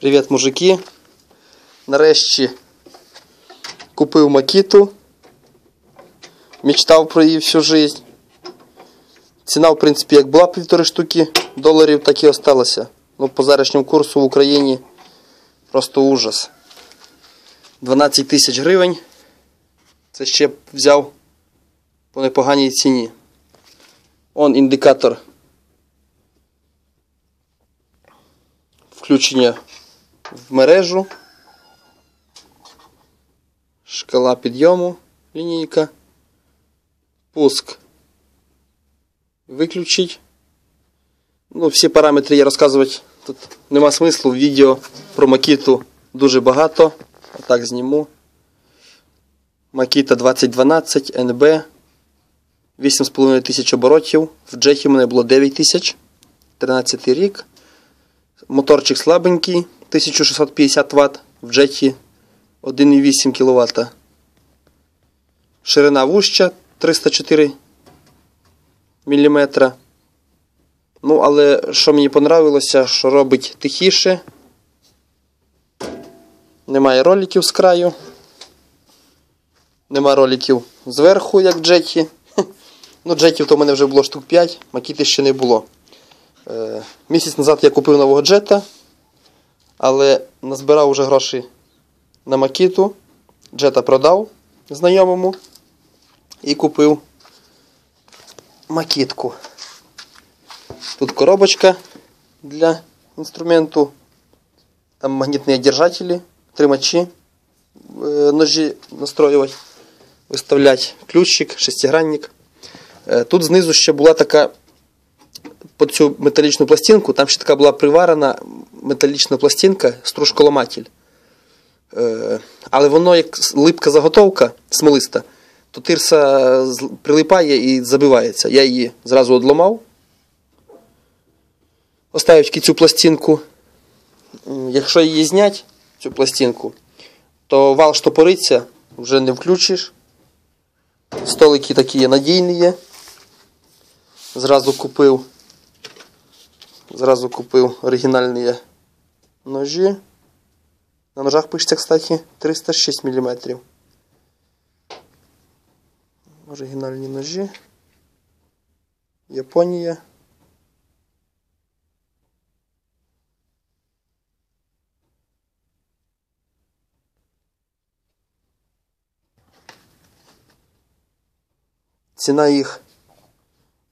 Привіт, мужики. Нарешті купив макіту. Мечтав про її всю жизнь. Ціна, в принципі, як була півтори штуки доларів, так і осталася. Ну, по зарішньому курсу в Україні просто ужас. 12 тисяч гривень. Це ще взяв по непоганій ціні. Он індикатор включення в мережу. Шкала підйому, лінійка. Пуск. Виключить. Ну, всі параметри я розказувати тут нема смислу. Відео про Макіту дуже багато. Отак зніму. Макіта 2012 НБ. 8,5 тисяч оборотів. В джеті в мене було 9 тисяч. 13 рік. Моторчик слабенький, 1650 Вт. В джеті 1,8 кВт. Ширина вуща 304 мм. Ну, але що мені понравилося, що робить тихіше. Немає роликів з краю. Нема роликів зверху, як джеті. Ну, джетів то в мене вже було штук 5, макіти ще не було. Е, місяць назад я купив нового джета, але назбирав вже гроші на макіту. Джета продав знайомому і купив макітку. Тут коробочка для інструменту. Там магнітні держателі, тримачі, е, ножі настроювати, виставляти ключик, шестигранник. Е, Тут знизу ще була така по цю металічну пластинку, там ще така була приварена металічна пластинка, стружколаматель. Е, Але воно як липка заготовка смолиста, то тирса прилипає і забивається. Я її зразу одламав. Оставив цю пластинку. Якщо її зняти, цю пластинку, то вал штопориться, вже не включиш. Столики такі є надійні є. Зразу купив. Зразу купив оригінальні ножі. На ножах пишеться, кстати, 306 мм. Оригінальні ножі. Японія. Ціна їх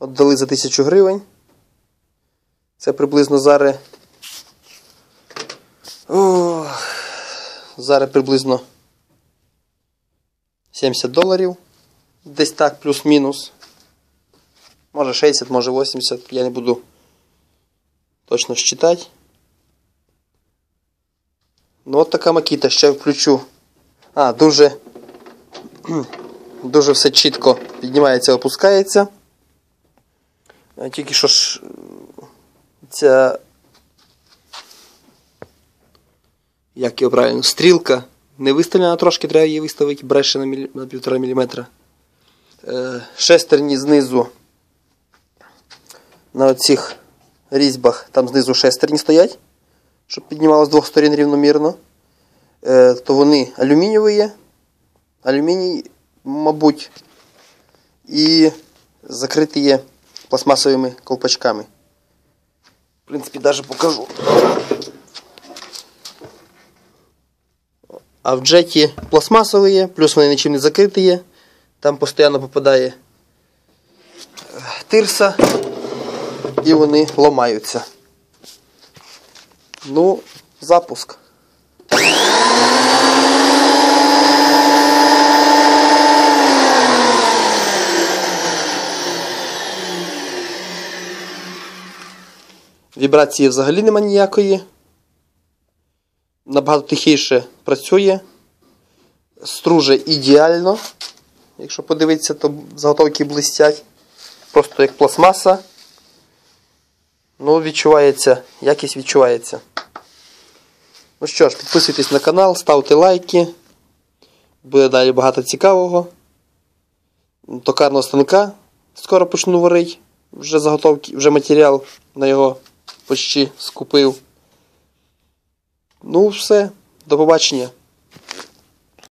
віддали за 1000 гривень. Це приблизно зараз. О, зараз приблизно 70 доларів. Десь так, плюс-мінус. Може 60, може 80. Я не буду точно считати. Ну от така макіта, ще включу. А, дуже. Дуже все чітко піднімається, опускається. Тільки що ж ця. Як його правильно? Стрілка не виставлена трошки, треба її виставити бреше на, мілі... на 1,5 мм. Е, шестерні знизу на оцих різьбах, там знизу шестерні стоять, щоб піднімало з двох сторін рівномірно. Е, то вони алюмінієві. Алюміній, мабуть, і закриті є пластмасовими колпачками. В принципі, навіть покажу. А в джеті пластмасові є, плюс вони нічим не закриті є. Там постійно попадає е, тирса і вони ламаються. Ну, запуск. Вібрації взагалі нема ніякої. Набагато тихіше працює. Струже ідеально. Якщо подивитися, то заготовки блистять. Просто як пластмаса. Ну, відчувається, якість відчувається. Ну що ж, підписуйтесь на канал, ставте лайки. Буде далі багато цікавого. Токарного станка скоро почну варити. Вже заготовки, вже матеріал на його почти скупив. Ну, все. До побачення.